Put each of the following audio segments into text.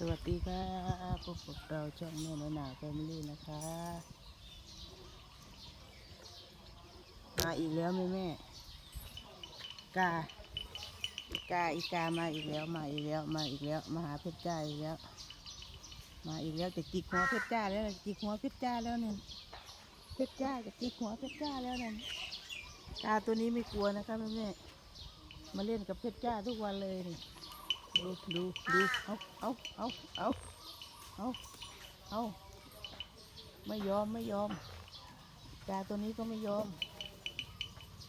สวัสดีค่ะพบกับเราช่องแม่น้อยหนาแฟมิลี่นะคะมาอีกแล้วแม่แม่กากาอีกามาอีกแล้วมาอีกแล้วมาอีกแล้วมาหาเพชรจ้าอีกแล้ว มาอีกแล้วจะจิกหัวเพชรจ้าแล้วจิกหัวเพชรจ้าแล้วเนี่ยเพชรจ้าจะจิกหัวเพชรจ้าแล้วเนี่ยกาตัวนี้ไม่กลัวนะคะแม่แม่มาเล่นกับเพชรจ้าทุกวันเลยนี่ ดูดูดูเอาเอาเอาเอาเอาเอาไม่ยอมไม่ยอมจ่าตัวนี้ก็ไม่ยอม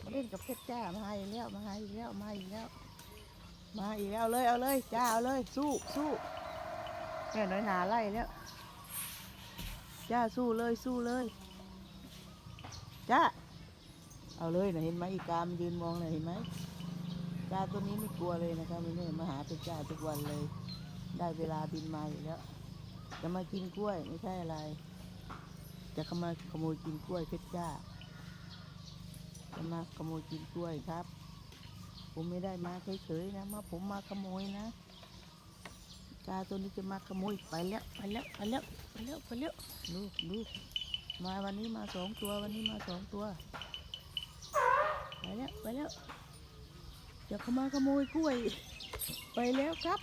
มาเล่นกับเพชรจ้ามาอีกแล้วมาอีกแล้วมาอีกแล้ว มาอีกแล้วเอาเลยเอาเลยจ้าเอาเลย สู้สู้แม่น้อยหนาไล่แล้วจ้าสู้เลยสู้เลยจ้าเอาเลยนะเห็นไหมอีกามยืนมองเลยเห็นไหม จ้าตัวนี้ไม่กลัวเลยนะคะไม่เนี่ยมาหาเป็นจ้าทุกวันเลย ได้เวลาบินมาอยู่แล้ว จะมากินกล้วยไม่ใช่อะไร จะเข้ามาขโมยกินกล้วยเพชรจ้าจะมาขโมยกินกล้วยครับ ผมไม่ได้มาเฉยๆนะมาผมมาขโมยนะจ้าตัวนี้จะมาขโมยไปแล้วไปแล้วไปแล้วไปแล้วไปแล้วลูกลูกมาวันนี้มาสองตัววันนี้มาสองตัว ไปแล้วไปแล้ว จะเข้ามาขโมยกล้วย ไปแล้วครับ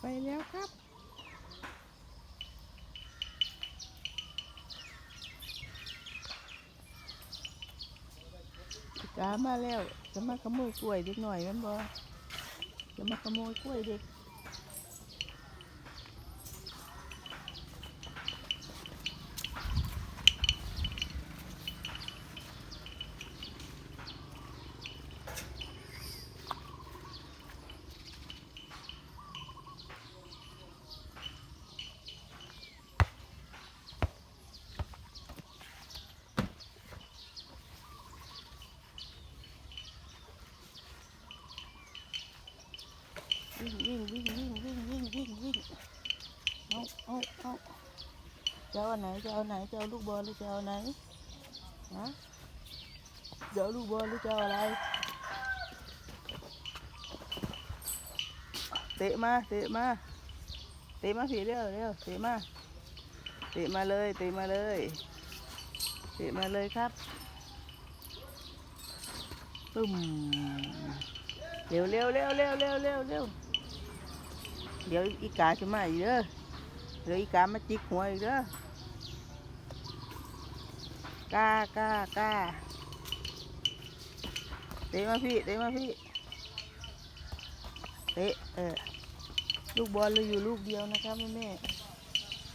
ไปแล้วครับ กามาแล้ว จะมาขโมยกล้วยเด็กหน่อยแมันบอจะมาขโมยกล้วยเด็ก จะเอาไหนจะเอาไหนจะเอาลูกบอลหรือจะเอาไหนฮะจะเอาลูกบอลหรือจะเอาอะไร เตะมาเตะมาเตะมาผีเร็วเร็วเตะมาเตะมาเลยเตะมาเลยเตะมาเลยครับตึ้มเร็วเร็วเร็วเร็วเร็วเร็วเร็วเดี๋ยวอีกาจะมาอีกเด้อเดี๋ยวอีกามาจิกหัวอีกเด้อ กล้ากล้ากล้าเตะมาพี่เตะมาพี่เตะเออลูกบอลเหลืออยู่ลูกเดียวนะครับแม่แม่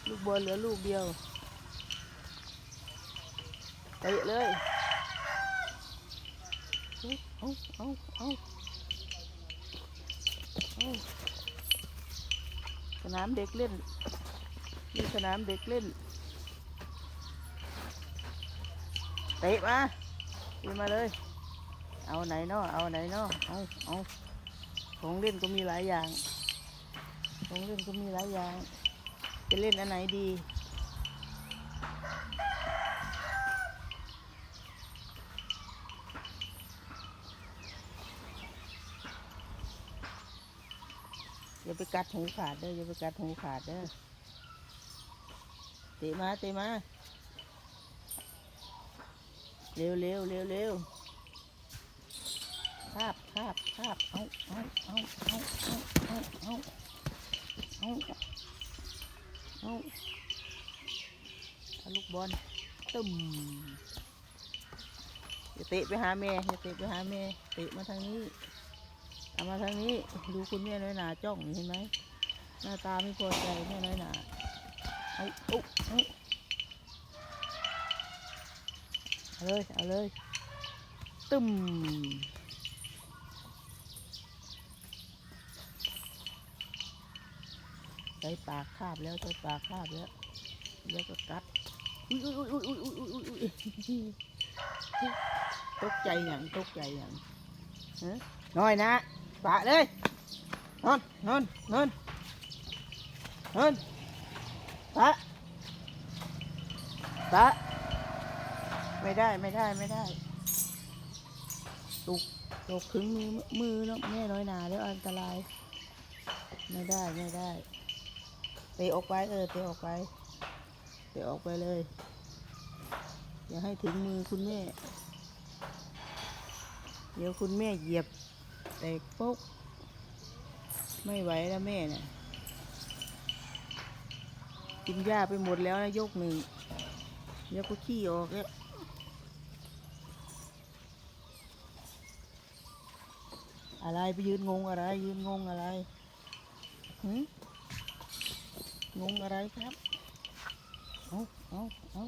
ลูกบอลเหลือลูกเดียวเตะเลยเอาเอาเอาโอ้สนามเด็กเล่นนี่สนามเด็กเล่น เตะมาตะมาเลย เอาไหนเนาะเอาไหนเนาะเอาเอาของเล่นก็มีหลายอย่าง ของเล่นก็มีหลายอย่าง จะเล่นอันไหนดี อย่าไปกัดหูขาดเด้ออย่าไปกัดหูขาดเด้อเตะมาเตะมา เร็วเร็วเร็วเร็วคาบคาบคาบเอาเอาเอาเอาเอาเอาเอาเอาเอาเอาลูกบอลตึมอย่าเตะไปหาแม่อย่าเตะไปหาแม่เตะมาทางนี้เอามาทางนี้ดูคุณแม่น้อยหนาจ้องเห็นไหมหน้าตาไม่พอใจแม่น้อยหนาเอาเอาเอา เอาเลย เอาเลย ตึมใส่ปากคาบแล้วใส่ปากคาบแล้วแล้วก็กัดอุ้ยอุ้ยอุ้ยอุ้ยอุ้ยอุ้ยอุ้ยอุ้ยตกใจอย่างตกใจอย่างน้อยนะปะเลยนอนนอนนอนนอนปะปะ ไม่ได้ไม่ได้ไม่ได้ตกตกถึงมือมือแล้วแม่น้อยหนาแล้วอันตราย ไม่ได้ไม่ได้เตะออกไปเออเตะออกไปเตะออกไปเลย อย่าให้ถึงมือคุณแม่ เดี๋ยวคุณแม่เหยียบแตกปุ๊กไม่ไหวแล้วแม่เนี่ยกินหญ้าไปหมดแล้วนะยกหนึ่งเดี๋ยวก็ขี้ออกแล้ว อะไรไปยืนงงอะไร ยืนงงอะไรหืงงอะไรครับ เอาเอาเอา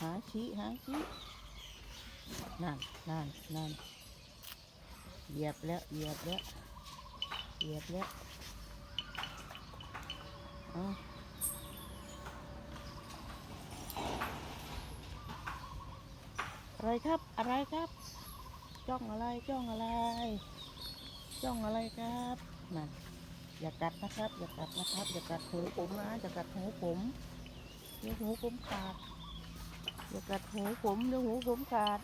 หาชี้หาชี้นั่นนั่นนั่นเหยียบแล้วเหยียบแล้วเหยียบแล้วเอาอะไรครับ อะไรครับ จ้องอะไร จ้องอะไร จ้องอะไรครับนั่นอย่ากัดนะครับ อย่ากัดนะครับ อย่ากัดหูผมนะอย่ากัดหูผมเดี๋ยวหูผมขาดอย่ากัดหูผมเดี๋ยวหูผมขาด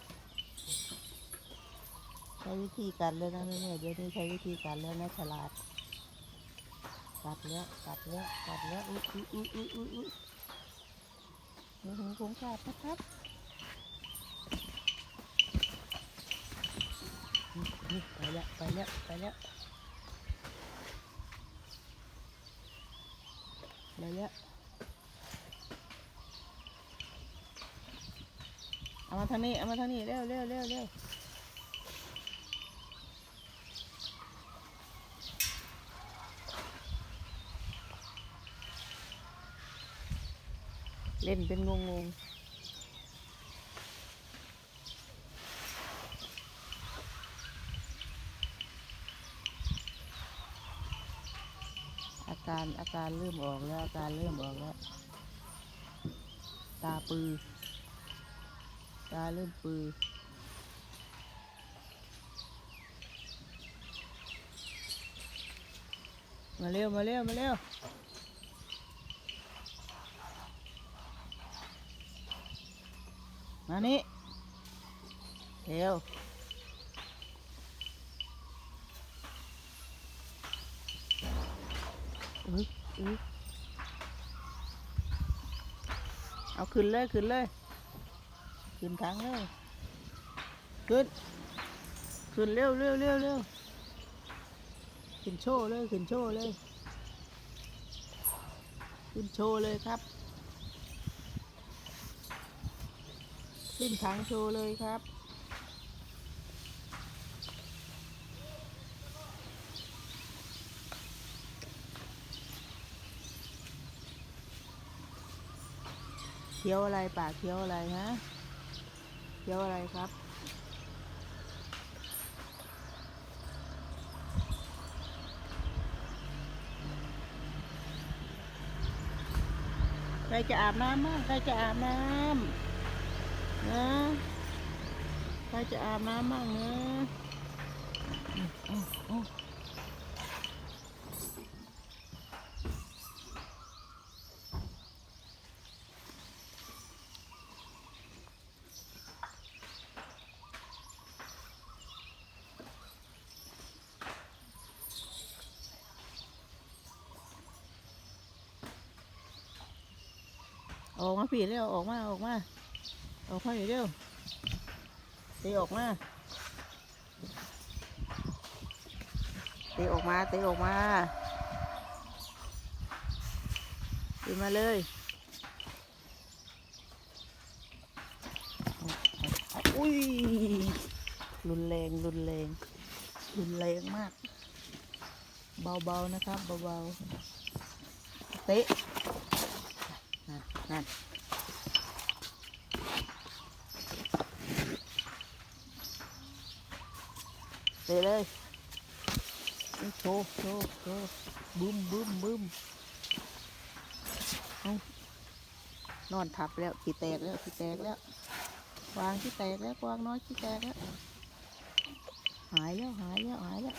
ใช้วิธีกัดเลยนะแม่ๆเดี๋ยวนี้ใช้วิธีกัดแล้วนะฉลาดกัดแล้วกัดแล้วกัดแล้วอุ้ยอุ้ยอุ้ยอุ้ยอุ้ยอุ้ยเดี๋ยวหูผมขาดนะครับนี่นี่ ไปแล้วไปแล้วไปแล้วไปแล้วเอามาทางนี้เอามาทางนี้เร็วเร็วเร็วเร็วเล่นเป็นงงง อาการอาการเริ่มออกแล้วอาการเริ่มออกแล้ว ตาปือ ตาเริ่มปือมาเร็วมาเร็วมาเร็วมานี่เร็วอุ๊ยอุ๊ย เอาขึ้นเลยขึ้นเลย ขึ้นทางเลยขึ้น ขึ้นเร็วเร็วเร็วเร็วขึ้นโชว์เลยขึ้นโชว์เลย ขึ้นโชว์เลยครับ ขึ้นถังโชว์เลยครับ เคี้ยวอะไรปากเคี้ยวอะไรฮะเคี้ยวอะไรครับ ใครจะอาบน้ำบ้างใครจะอาบน้ำนะใครจะอาบน้ำบ้างนะ ออกมาผีเร็วออกมาออกมาออกมาเร็วตีออกมาตีออกมาตีออกมาตีมาเลยอุ้ยรุนแรงรุนแรงรุนแรงมาก เบาๆนะครับเบาๆเตะ นั่นเตะเลยโชว์โชว์โชว์บึ้มบึ้มบึ้มนอนทับแล้วขี้แตกแล้วขี้แตกแล้ววางขี้แตกแล้วกวางน้อยขี้แตกแล้วหายแล้วหายแล้วหายแล้ว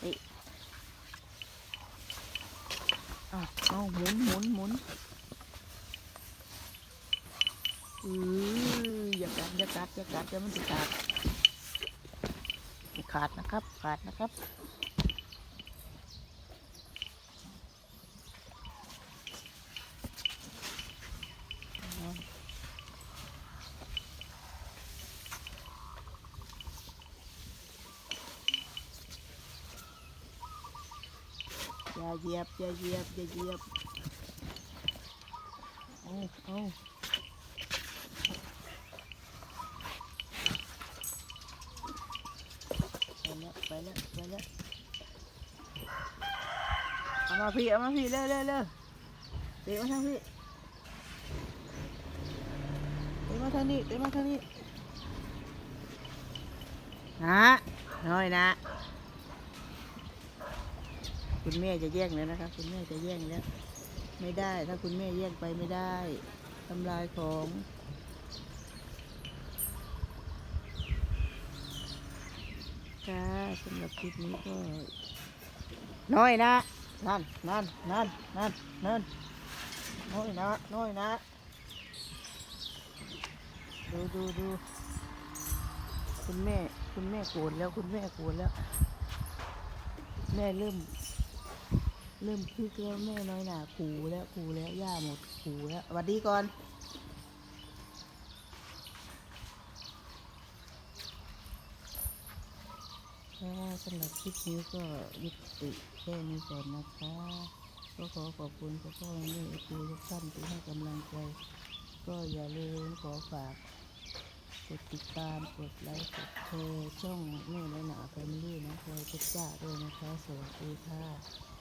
เอ้ย เอาเอาหมุนหมุนหมุนอืออย่ากัดอย่ากัดอย่ากัดอย่ามันจะขาดขาดนะครับ ขาดนะครับ อย่า เหยียบอย่าเหยียบอย่าเหยียบเอาเอาไปแล้วไปแล้วไปแล้วเอามาพี่เอามาพี่เร็วเร็วเร็วเตะมาทางพี่เตะมาทางนี้เตะมาทางนี้นะน้อยนะ คุณแม่จะแย่งแล้วนะคะ คุณแม่จะแย่งแล้ว ไม่ได้ ถ้าคุณแม่แย่งไปไม่ได้ทำลายของค่ะสำหรับคลิปนี้ก็ น้อยนะ นั่นนั่นนั่นนั่นนั่นน้อยนะน้อยนะ ดูดูดูคุณแม่ คุณแม่โกรธแล้ว คุณแม่โกรธแล้ว แม่เริ่ม เริ่มคึกแล้วแม่น้อยหนาขู่แล้วขู่แล้วย่าหมดขู่แล้วสวัสดีก่อนค่ะสำหรับคลิปนี้ก็ยุติแค่นี้ก่อนนะคะ ก็ขอขอบคุณพ่อพ่อแม่เอฟซีทุกท่านที่ให้กำลังใจ ก็อย่าลืมขอฝากกดติดตามกดไลค์กดแชร์ช่องแม่น้อยหนาแฟมิลี่นะคอยเพชรจ้าด้วยนะคะ สวัสดีค่ะ